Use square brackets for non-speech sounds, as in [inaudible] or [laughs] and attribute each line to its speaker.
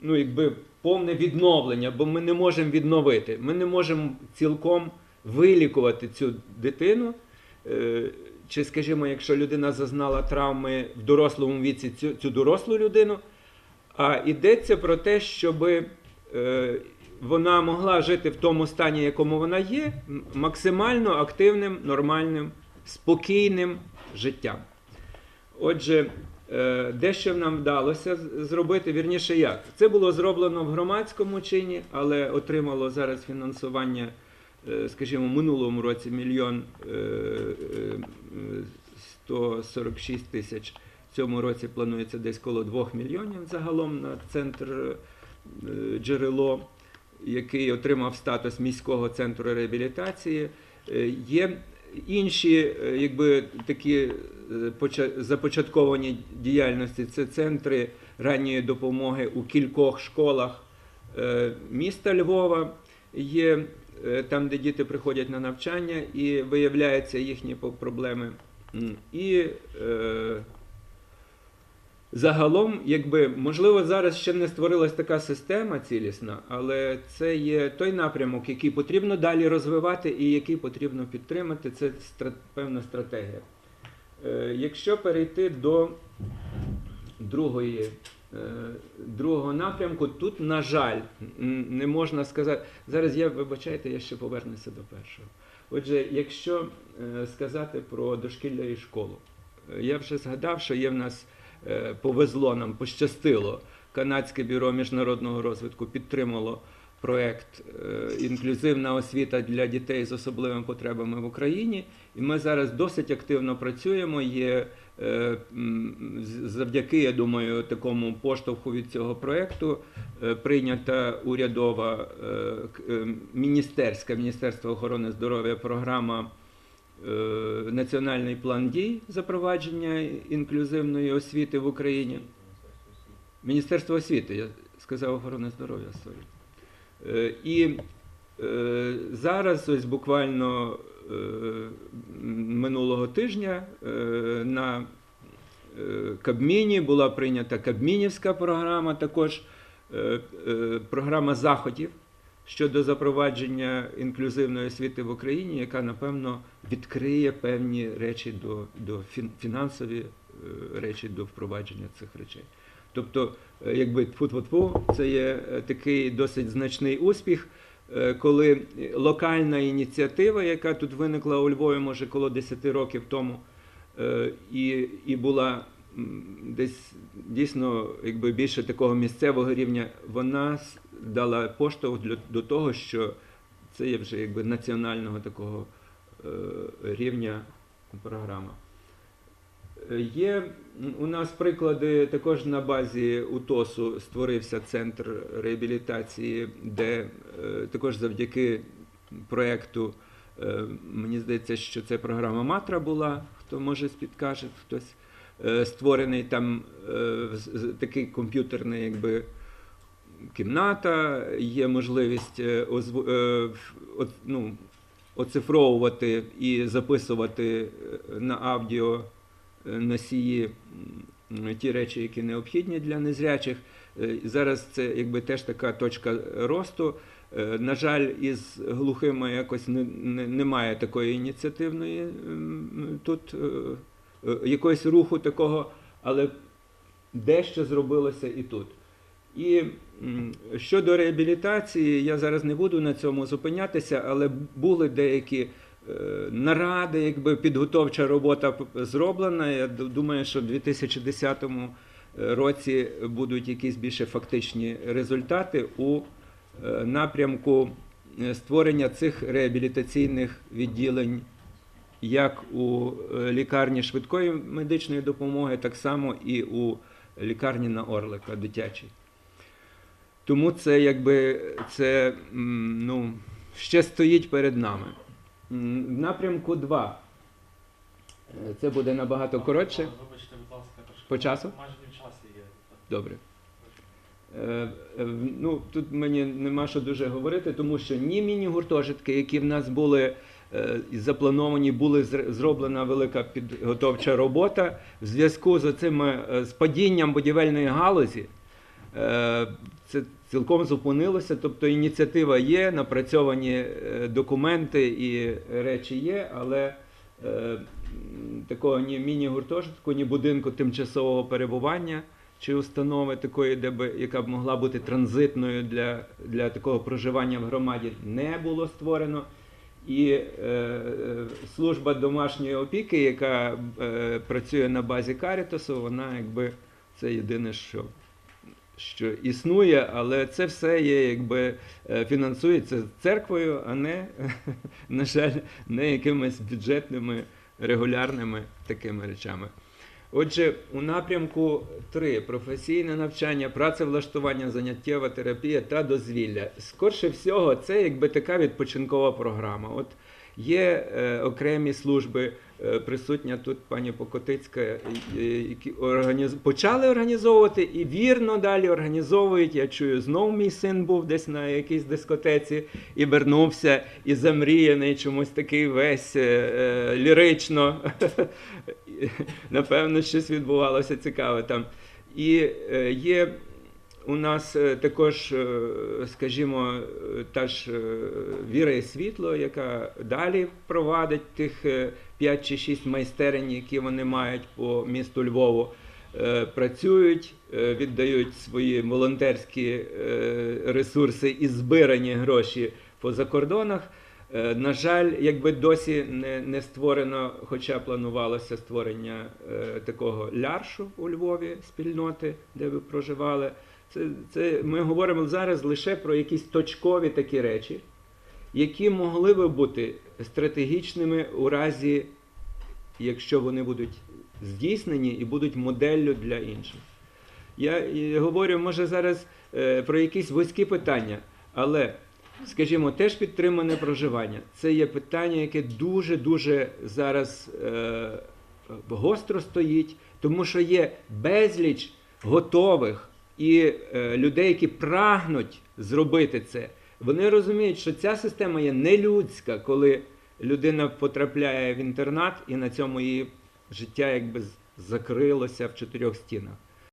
Speaker 1: ну, якби повне відновлення, бо ми не можемо відновити. Ми не можемо цілком вилікувати цю дитину. Е, Чи, скажімо, якщо людина зазнала травми в дорослому віці, цю, цю дорослу людину, а йдеться про те, щоб е, вона могла жити в тому стані, якому вона є, максимально активним, нормальним, спокійним життям. Отже, дещо нам вдалося зробити, вірніше як. Це було зроблено в громадському чині, але отримало зараз фінансування, е, скажімо, в минулому році мільйон е, е, е, 146 тисяч. В цьому році планується десь коло 2 мільйонів загалом на центр е, джерело, який отримав статус міського центру реабілітації. Е, Є інші, е, якби такі е, започатковані діяльності. Це центри ранньої допомоги у кількох школах е, міста Львова. Є там, де діти приходять на навчання і виявляються їхні проблеми. І загалом, якби можливо, зараз ще не створилась така система цілісна, але це є той напрямок, який потрібно далі розвивати і який потрібно підтримати. Це стра- певна стратегія. Е, Якщо перейти до другої, е, другого напрямку, тут, на жаль, не можна сказати. Зараз я вибачайте, я ще повернуся до першого. Отже, якщо е, сказати про дошкілля і школу, е, я вже згадав, що є в нас повезло нам, пощастило. Канадське бюро міжнародного розвитку підтримало проект е, Інклюзивна освіта для дітей з особливими потребами в Україні. І ми зараз досить активно працюємо. Є е, завдяки, я думаю, такому поштовху від цього проекту е, прийнята урядова е, е, міністерська Міністерство охорони здоров'я програма е, Національний план дій запровадження інклюзивної освіти в Україні. Міністерство освіти, я сказав охорони здоров'я. Сорі. Е, І е, зараз, ось буквально е, минулого тижня е, на е, Кабміні була прийнята Кабмінівська програма, також е, е, програма заходів щодо запровадження інклюзивної освіти в Україні, яка напевно відкриє певні речі до, до фінансові е, речі до впровадження цих речей. Тобто, е, якби тфу-тфу-тфу, це є е, такий досить значний успіх, коли локальна ініціатива, яка тут виникла у Львові, може коло 10 років тому, і, і була десь дійсно якби більше такого місцевого рівня, вона дала поштовх для, до того, що це є вже якби національного такого е, рівня програма. Є у нас приклади також на базі УТОСу створився центр реабілітації, де е, також завдяки проєкту, е, мені здається, що це програма Матра була, хто може підкаже, хтось створений там е, такий комп'ютерний, якби. Кімната, є можливість е, е, ну, оцифровувати і записувати е, на аудіо е, носії ті речі, які необхідні для незрячих. Е, Зараз це якби теж така точка росту. Е, На жаль, із глухими якось не, не, немає такої ініціативної тут е, е, якогось руху такого, але дещо зробилося і тут. І щодо реабілітації, я зараз не буду на цьому зупинятися, але були деякі е, наради, якби підготовча робота зроблена. Я думаю, що в 2010 році будуть якісь більше фактичні результати у е, напрямку е, створення цих реабілітаційних відділень як у е, лікарні швидкої медичної допомоги, так само і у лікарні на Орлика дитячій. Тому це якби це ну, ще стоїть перед нами. В напрямку 2. Це буде набагато коротше.
Speaker 2: Вибачте, будь ласка.
Speaker 1: По часу?
Speaker 2: Майже в часі є.
Speaker 1: Добре. Е, е, ну, тут мені нема що дуже говорити, тому що ні міні-гуртожитки, які в нас були е, заплановані, були зр- зроблена велика підготовча робота в зв'язку з цим з падінням будівельної галузі. е, це цілком зупинилося. Тобто ініціатива є, напрацьовані е, документи і речі є, але е, такого ні міні-гуртожитку, ні будинку тимчасового перебування чи установи такої, де би, яка б могла бути транзитною для, для такого проживання в громаді, не було створено. І е, служба домашньої опіки, яка е, працює на базі Карітасу, вона якби це єдине, що, що існує, але це все є, якби е, фінансується церквою, а не, [laughs] на жаль, не якимись бюджетними регулярними такими речами. Отже, у напрямку 3 професійне навчання, працевлаштування, заняттєва терапія та дозвілля. Скорше всього, це якби така відпочинкова програма. От є е, окремі служби, е, присутня тут пані Покотицька, е, які організ... почали організовувати і вірно далі організовують. Я чую, знов мій син був десь на якійсь дискотеці і вернувся, і замріяний чомусь такий весь е, е, лірично. [laughs] [laughs] Напевно, щось відбувалося цікаве там. І е, є у нас е, також, е, скажімо, та ж Віра і світло, яка далі провадить тих 5 чи 6 майстерень, які вони мають по місту Львову. Працюють, віддають свої волонтерські ресурси і збирані гроші по закордонах. Е, На жаль, якби досі не, не створено, хоча планувалося створення е, такого ляршу у Львові спільноти, де ви проживали. Це, це ми говоримо зараз лише про якісь точкові такі речі, які могли би бути стратегічними у разі, якщо вони будуть здійснені і будуть моделлю для інших. Я говорю, може, зараз е, про якісь вузькі питання, але, скажімо, теж підтримане проживання. Це є питання, яке дуже-дуже зараз е, гостро стоїть, тому що є безліч готових і е, людей, які прагнуть зробити це. Вони розуміють, що ця система є нелюдська, коли людина потрапляє в інтернат і на цьому її життя якби закрилося в чотирьох стінах.